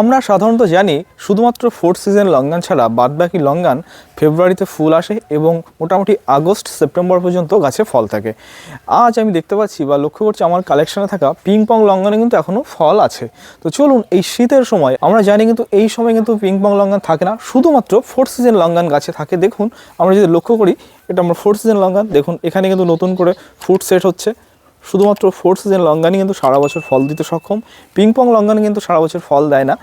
আমরা সাধারণত জানি শুধুমাত্র ফোর্থ সিজন লঙ্গান ছাড়া বাদবাকি লঙ্গান ফেব্রুয়ারিতে ফুল আসে এবং মোটামুটি আগস্ট, সেপ্টেম্বর পর্যন্ত গাছে ফল থাকে। আজ আমি দেখতে পাচ্ছি বা লক্ষ্য করছি আমার কালেকশনে থাকা পিং পং লঙ্গানে কিন্তু এখনও ফল আছে। তো চলুন এই শীতের সময় আমরা জানি কিন্তু এই সময় কিন্তু পিং পং লঙ্গান থাকে না, শুধুমাত্র ফোর্থ সিজন লঙ্গান গাছে থাকে। দেখুন, আমরা যদি লক্ষ্য করি, এটা আমরা ফোর্থ সিজন লঙ্গান দেখুন, এখানে কিন্তু নতুন করে ফুড সেট হচ্ছে। শুধুমাত্র ফোর্থ সিজন লঙ্গানি কিন্তু সারা বছর ফল দিতে সক্ষম পিংপং লঙ্গানি কিন্তু সারা বছর ফল দেয় না।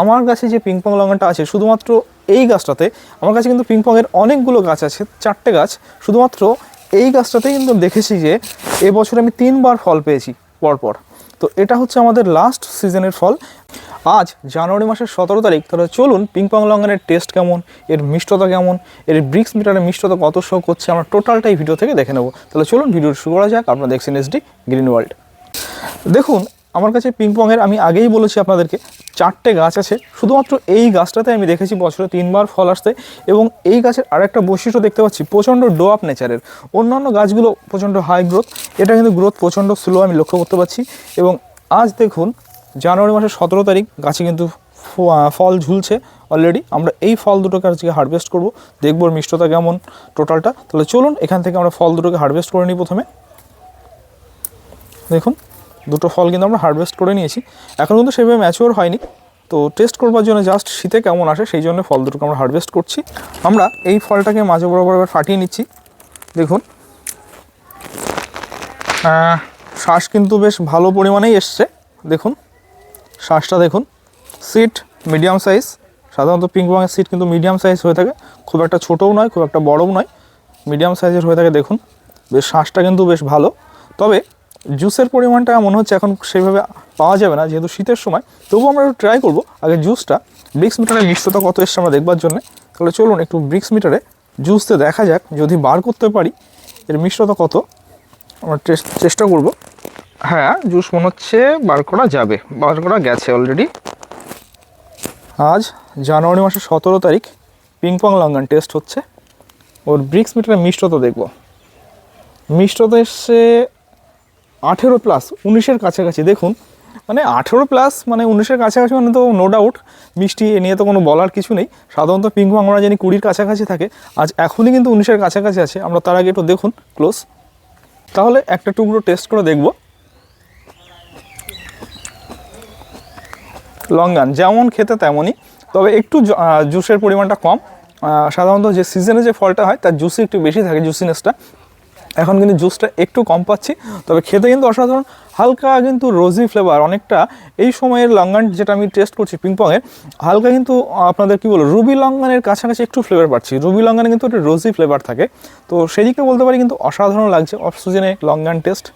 আমার কাছে যে পিংপং লঙ্গানটা আছে, শুধুমাত্র এই গাছটাতে, আমার কাছে কিন্তু পিংপংয়ের অনেকগুলো গাছ আছে, চারটে গাছ, শুধুমাত্র এই গাছটাতেই কিন্তু দেখেছি যে এবছর আমি তিনবার ফল পেয়েছি, পরপর। তো এটা হচ্ছে আমাদের লাস্ট সিজনের ফল। আজ জানুয়ারি মাসের সতেরো তারিখ, তাহলে চলুন পিংপং লঙ্গানের টেস্ট কেমন, এর মিষ্টতা কেমন, এর ব্রিক্স মিটারের মিষ্টতা কত শো করছে, আমরা টোটালটা এই ভিডিও থেকে দেখে নেব। তাহলে চলুন ভিডিও শুরু করা যাক, আপনারা দেখছেন এসডি গ্রিন ওয়ার্ল্ড দেখুন, আমার কাছে পিংপংয়ের আমি আগেই বলেছি আপনাদেরকে, চারটে গাছ আছে, শুধুমাত্র এই গাছটাতে আমি দেখেছি বছরে তিনবার ফল আসতে, এবং এই গাছের আরেকটা বৈশিষ্ট্য দেখতে পাচ্ছি, প্রচণ্ড ডো আপ নেচারের অন্যান্য গাছগুলো প্রচণ্ড হাই গ্রোথ এটা কিন্তু গ্রোথ প্রচণ্ড স্লো আমি লক্ষ্য করতে পারছি, এবং আজ দেখুন জানুয়ারি মাসের সতেরো তারিখ গাছে কিন্তু ফল ঝুলছে অলরেডি আমরা এই ফল দুটোকে আজকে হারভেস্ট করব। দেখব ওর মিষ্টতা কেমন টোটালটা তাহলে চলুন, এখান থেকে আমরা ফল দুটোকে হারভেস্ট করে নিই প্রথমে। দেখুন, দুটো ফল কিন্তু আমরা হারভেস্ট করে নিয়েছি। এখন কিন্তু সেভাবে ম্যাচিওর হয়নি। তো টেস্ট করবার জন্য জাস্ট শীতে কেমন আসে সেই জন্য ফল দুটোকে আমরা হারভেস্ট করছি। আমরা এই ফলটাকে মাঝে বরাবর এবার ফাটিয়ে নিচ্ছি। দেখুন। শ্বাস কিন্তু বেশ ভালো পরিমাণেই এসছে। দেখুন শ্বাসটা দেখুন। সিট মিডিয়াম সাইজ সাধারণত পিঙ্ক রঙের সিট কিন্তু মিডিয়াম সাইজ হয়ে থাকে। খুব একটা ছোটও নয়, খুব একটা বড়ও নয়। মিডিয়াম সাইজের হয়ে থাকে, দেখুন। বেশ শ্বাসটা কিন্তু বেশ ভালো। তবে জুসের পরিমাণটা মনে হচ্ছে, এখন সেভাবে পাওয়া যাবে না, যেহেতু শীতের সময়। তবুও আমরা একটু ট্রাই করব। আগে জুসটা ব্রিক্স মিটারের মিষ্টতা কত এসছে আমরা দেখবার জন্য। তাহলে চলুন একটু ব্রিক্স মিটারে জুসতে দেখা যাক, যদি বার করতে পারি, এর মিষ্টতা কত, আমরা চেষ্টা করব। হ্যাঁ জুস মনে হচ্ছে বার করা যাবে। বার করা গেছে অলরেডি আজ জানুয়ারি মাসের সতেরো তারিখ পিংপং লঙ্গান টেস্ট হচ্ছে। ওর ব্রিক্স মিটারের মিষ্টতা দেখব। মিষ্টতা এসছে আঠেরো প্লাস উনিশের কাছাকাছি। দেখুন মানে আঠেরো প্লাস মানে উনিশের কাছাকাছি মানে তো নো ডাউট মিষ্টি এ নিয়ে তো কোনো বলার কিছু নেই। সাধারণত পিংপং আমরা জানি কুড়ির কাছাকাছি থাকে। আজ এখনই কিন্তু উনিশের কাছাকাছি আছে। আমরা তার আগে একটু দেখুন ক্লোজ তাহলে একটা টুকরো টেস্ট করে দেখব। লঙ্গান যেমন খেতে তেমনই। তবে একটু জুসের পরিমাণটা কম। সাধারণত যে সিজনে যে ফলটা হয়, তার জুসি একটু বেশি থাকে জুসিনেসটা এখন কিন্তু জুসটা একটু কম পাচ্ছি। তবে খেতে কিন্তু অসাধারণ, হালকা কিন্তু রোজি ফ্লেভার অনেকটা এই সময়ের লঙ্গান যেটা আমি টেস্ট করছি পিংপংয়ের হালকা কিন্তু আপনাদের কি বলব রুবি লঙ্গানের কাছাকাছি একটু ফ্লেভার পাচ্ছি। রুবি লঙ্গানে কিন্তু একটা রোজি ফ্লেভার থাকে। তো সেদিকে বলতে পারি কিন্তু অসাধারণ লাগছে অফ সিজনে লঙ্গান টেস্ট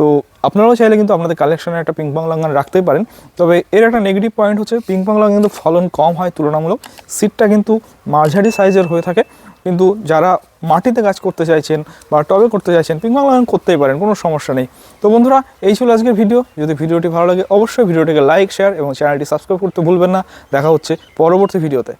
তো আপনারাও চাইলে কিন্তু আপনাদের কালেকশনে একটা পিংপং লঙ্গান রাখতেই পারেন। তবে এর একটা নেগেটিভ পয়েন্ট হচ্ছে পিংপং লঙ্গান কিন্তু ফলন কম হয় তুলনামূলক। সিটটা কিন্তু মাঝারি সাইজের হয়ে থাকে। কিন্তু যারা মাটিতে কাজ করতে চাইছেন বা টবে করতে চাইছেন পিংপং লাগান করতেই পারেন, কোনো সমস্যা নেই। তো বন্ধুরা, এই ছিল আজকের ভিডিও যদি ভিডিওটি ভালো লাগে, অবশ্যই ভিডিওটিকে লাইক শেয়ার এবং চ্যানেলটি সাবস্ক্রাইব করতে ভুলবেন না। দেখা হচ্ছে পরবর্তী ভিডিওতে